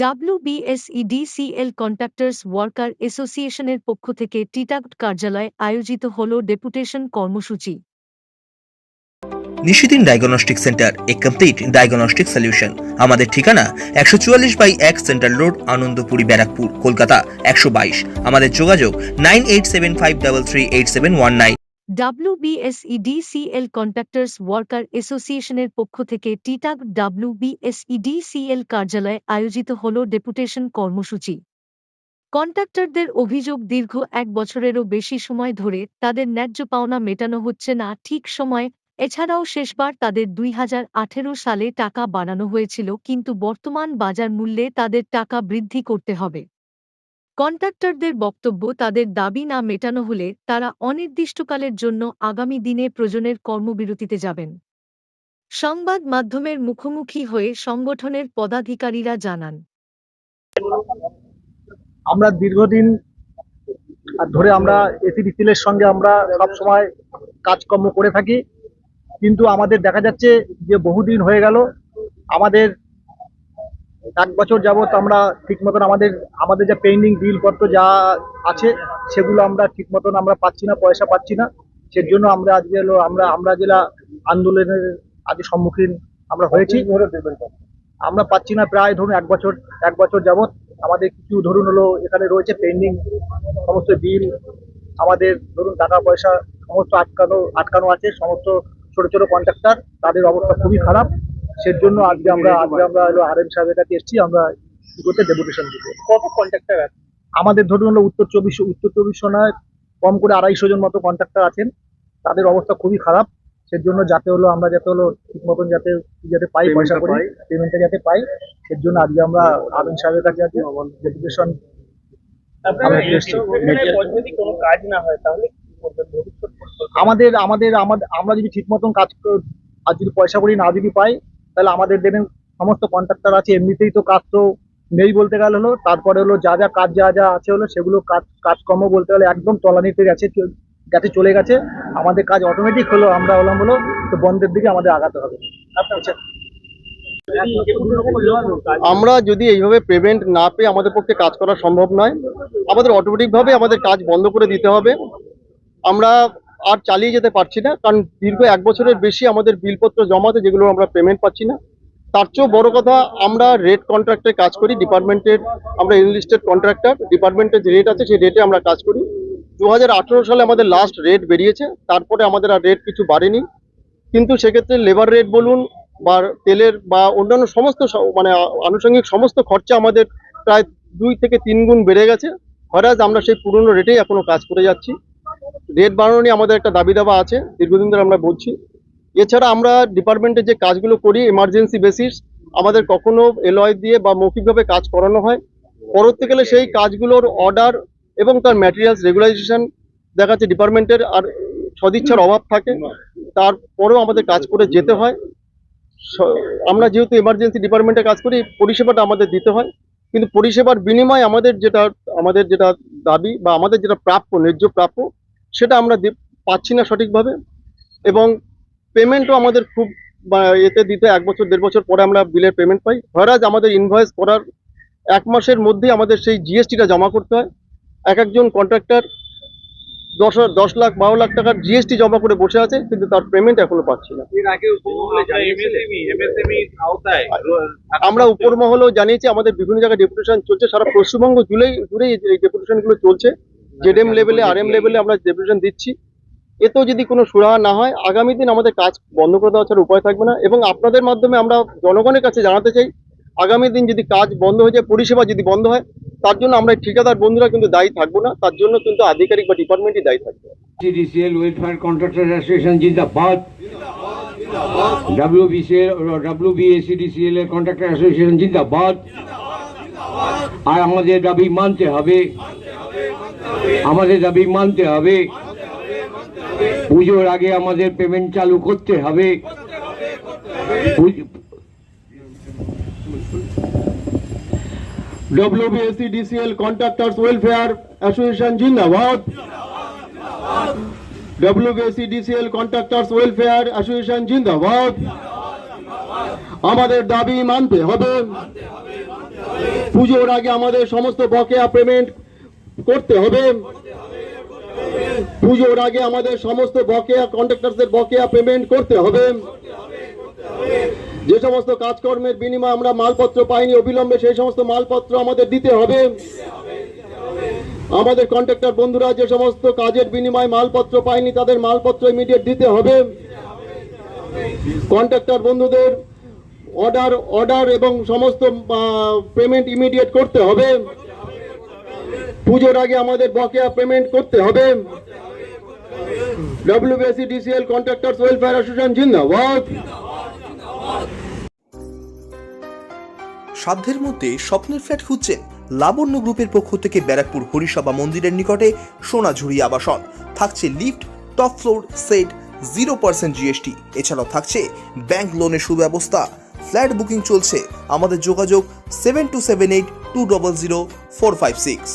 ডাব্লিউবিএসইডিসিএল contractors worker অ্যাসোসিয়েশনের পক্ষ থেকে টিটাগট কার্যালয়ে আয়োজিত হল ডেপুটেশন কর্মসূচি। নিশিদিন ডায়াগনস্টিক সেন্টার এ কমপ্লিট ডায়াগনস্টিক সলিউশন আমাদের ঠিকানা একশো চুয়াল্লিশ বাই এক সেন্ট্রাল রোড আনন্দপুরি, ব্যারাকপুর, কলকাতা একশো বাইশ। আমাদের যোগাযোগ nine eight seven five double three eight seven one nine. WBSEDCL contractors worker অ্যাসোসিয়েশনের পক্ষ থেকে টিটাগ ডাব্লিউবিএসইডিসিএল কার্যালয়ে আয়োজিত হল ডেপুটেশন কর্মসূচি। কন্ট্রাক্টরদের অভিযোগ দীর্ঘ এক বছরেরও বেশি সময় ধরে তাদের ন্যায্য পাওনা মেটানো হচ্ছে না। ঠিক সময়, এছাড়াও শেষবার তাদের দুই হাজার আঠেরো সালে টাকা বাড়ানো হয়েছিল, কিন্তু বর্তমান বাজার মূল্যে তাদের টাকা বৃদ্ধি করতে হবে। কন্ট্রাক্টরদের বক্তব্য, তাদের দাবি না মেটানো হলে তারা অনির্দিষ্টকালের জন্য আগামী দিনে প্রয়োজনের কর্মবিরতিতে যাবেন। সংবাদ মাধ্যমের মুখোমুখি হয়ে সংগঠনের পদাধিকারীরা জানান। আমরা দীর্ঘদিন ধরে আমরা এসিডিসিএলের সঙ্গে আমরা সব সময় কাজকর্ম করে থাকি। কিন্তু আমাদের দেখা যাচ্ছে যে বহুদিন হয়ে গেল, আমাদের এক বছর যাবত আমরা ঠিক মতন আমাদের আমাদের যা পেন্ডিং বিলপত্র যা আছে সেগুলো আমরা ঠিক মতন আমরা পাচ্ছি না পয়সা পাচ্ছি না। সেই জন্য আমরা আজকে হলো আমরা আমরা জেলা আন্দোলনের আজকে সম্মুখীন আমরা হয়েছি। আমরা পাচ্ছি না প্রায় ধরুন এক বছর এক বছর যাবত আমাদের কিছু ধরুন হলো এখানে রয়েছে পেন্ডিং সমস্ত বিল আমাদের ধরুন টাকা পয়সা সমস্ত আটকানো আটকানো আছে সমস্ত ছোট ছোট কন্ট্রাক্টর তাদের অবস্থা খুবই খারাপ। সেজন্য আজকে আমরা আজকে আমরা হলো আর এম সাহেবের কাছে এসেছি আমরা কি করতে ডেপুটেশন দিব। কত কন্ট্রাক্টর আছে? আমাদের ধরুন হলো উত্তর চব্বিশ উত্তর চব্বিশ নয় কম করে আড়াইশো জন মতো কন্ট্রাক্টর আছেন। তাদের অবস্থা খুবই খারাপ। সেজন্য যাতে হলো আমরা যাতে হলো ঠিক মতন যাতে যাতে পাই পয়সা করি পেমেন্টটা যাতে পাই সের জন্য আজকে আমরা আমিন সাহেবের কাছে আজকে ডেপুটেশন কোনো কাজ না হয় তাহলে? আমাদের আমাদের আমাদের আমরা যদি ঠিক মতন কাজ কর- আর যদি পয়সা করি না যদি পাই তাহলে আমাদের দেবেন সমস্ত কন্ট্রাক্টর আছে, এমনিতেই তো কাজ তো নেই বলতে গেলে হলো, তারপরে হলো যা যা কাজ যা যা আছে হলো সেগুলো কাজ, কাজকর্ম বলতে গেলে একদম তলানিতে গেছে গেছে, চলে গেছে। আমাদের কাজ অটোমেটিক হলো, আমরা হলাম হলো তো বন্ধের দিকে আমাদের আগাতে হবে। আচ্ছা আমরা যদি এইভাবে পেমেন্ট না পেয়ে আমাদের পক্ষে কাজ করা সম্ভব নয়, আমাদের অটোমেটিকভাবে আমাদের কাজ বন্ধ করে দিতে হবে। আমরা আর চালিয়ে যেতে পারছি না, কারণ দীর্ঘ এক বছরের বেশি আমাদের বিলপত্র জমাতে যেগুলো আমরা পেমেন্ট পাচ্ছি না। তার চেয়েও বড় কথা, আমরা রেট কন্ট্রাক্টে কাজ করি ডিপার্টমেন্টের আমরা এনলিস্টেড কন্ট্রাক্টর ডিপার্টমেন্টের যে রেট আছে সেই রেটে আমরা কাজ করি। দু হাজার আঠেরো সালে আমাদের লাস্ট রেট বেরিয়েছে, তারপরে আমাদের আর রেট কিছু বাড়েনি। কিন্তু সেক্ষেত্রে লেবার রেট বলুন বা তেলের বা অন্যান্য সমস্ত মানে আনুষঙ্গিক সমস্ত খরচা আমাদের প্রায় দুই থেকে তিন গুণ বেড়ে গেছে। হরাজ আমরা সেই পুরনো রেটেই এখনও কাজ করে যাচ্ছি। রেট বাড়ানো নিয়ে আমাদের একটা দাবি দাবা আছে, দীর্ঘদিন ধরে আমরা বলছি। এছাড়া আমরা ডিপার্টমেন্টে যে কাজগুলো করি এমার্জেন্সি বেসিস আমাদের কখনো এলয় দিয়ে বা মৌখিকভাবে কাজ করানো হয়। পরবর্তীকালে সেই কাজগুলোর অর্ডার এবং তার ম্যাটেরিয়ালস রেগুলাইজেশন দেখা যাচ্ছে ডিপার্টমেন্টের, আর সদিচ্ছার অভাব থাকে। তারপরেও আমাদের কাজ করে যেতে হয়। আমরা যেহেতু এমার্জেন্সি ডিপার্টমেন্টে কাজ করি, পরিষেবাটা আমাদের দিতে হয়। কিন্তু পরিষেবার বিনিময়ে আমাদের যেটা আমাদের যেটা দাবি বা আমাদের যেটা প্রাপ্য, ন্যায্য প্রাপ্য সেটা আমরা পাচ্ছি না সঠিকভাবে। এবং পেমেন্টও আমাদের খুব এতে দিতে এক বছর দেড় বছর পরে আমরা বিলের পেমেন্ট পাই। হরাজ আমাদের ইনভয়েস করার এক মাসের মধ্যেই আমাদের সেই জিএসটিটা জমা করতে হয়। এক একজন কন্ট্রাক্টর দশ দশ লাখ বারো লাখ টাকার জিএসটি জমা করে বসে আছে কিন্তু তার পেমেন্ট এখনও পাচ্ছি না। আমরা উপর মহলেও জানিয়েছি আমাদের বিভিন্ন জায়গায় ডেপুটেশন চলছে সারা পশ্চিমবঙ্গ জুড়েই জুড়েই এই ডেপুটেশনগুলো চলছে। জেডএম লেভেলে আর এম লেভেলে আমরা ডেপুটেশন দিচ্ছি। এতেও যদি কোনো সুরাহা না হয় আগামী দিন আমাদের কাজ বন্ধ করে দেওয়া ছাড়া উপায় থাকবে না এবং আপনাদের মাধ্যমে আমরা জনগণের কাছে জানাতে চাই আগামী দিন যদি কাজ বন্ধ হয়ে যায় পরিষেবা যদি বন্ধ হয় তার জন্য আমরা ঠিকাদার বন্ধুরা কিন্তু দায়ী থাকব না তার জন্য কিন্তু আধিকারিক বা ডিপার্টমেন্টই দায়ী থাকবে। CDCL Welfare Contractors Association জিন্দাবাদ। WBCL WBACDCL এর কন্ট্রাক্টর অ্যাসোসিয়েশন জিন্দাবাদ। আর আমাদের দাবি মানতে হবে। আমাদের দাবি মানতে হবে। পুজোর আগে আমাদের পেমেন্ট চালু করতে হবে। পুজ- WBSCDCL Contractors Welfare Association জিন্দাবাদ WBSCDCL Contractors Welfare Association জিন্দাবাদ আমাদের দাবি মানতে হবে। পুজোর আগে আমাদের সমস্ত বকেয়া পেমেন্ট করতে হবে। পুজোর আগে আমাদের সমস্ত বকেয়া কন্ট্রাক্টরদের বকেয়া পেমেন্ট করতে হবে। যে সমস্ত কাজকর্মের বিনিময়ে আমরা মালপত্র পাইনি, অবিলম্বে সেই সমস্ত মালপত্র আমাদের দিতে হবে। আমাদের কন্ট্রাক্টর বন্ধুরা যে সমস্ত কাজের বিনিময়ে মালপত্র পায়নি তাদের মালপত্র ইমিডিয়েট দিতে হবে। কন্ট্রাক্টর বন্ধুদের অর্ডার অর্ডার এবং সমস্ত পেমেন্ট ইমিডিয়েট করতে হবে। পুজোর আগে আমাদের বকেয়া পেমেন্ট করতে হবে। ডব্লিউবিএসসি ডিসিএল ওয়েলফেয়ার অ্যাসোসিয়েশন জিন্দাবাদ। সাধ্যের মধ্যে স্বপ্নের ফ্ল্যাট খুঁজছেন লাবণ্য গ্রুপের পক্ষ থেকে ব্যারাকপুর হরিসভা মন্দিরের নিকটে সোনাঝুরি আবাসন। থাকছে lift, top floor, set zero percent GST এছাড়াও থাকছে ব্যাংক লোনের সুব্যবস্থা। ফ্ল্যাট বুকিং চলছে। আমাদের যোগাযোগ seven two seven eight two double zero four five six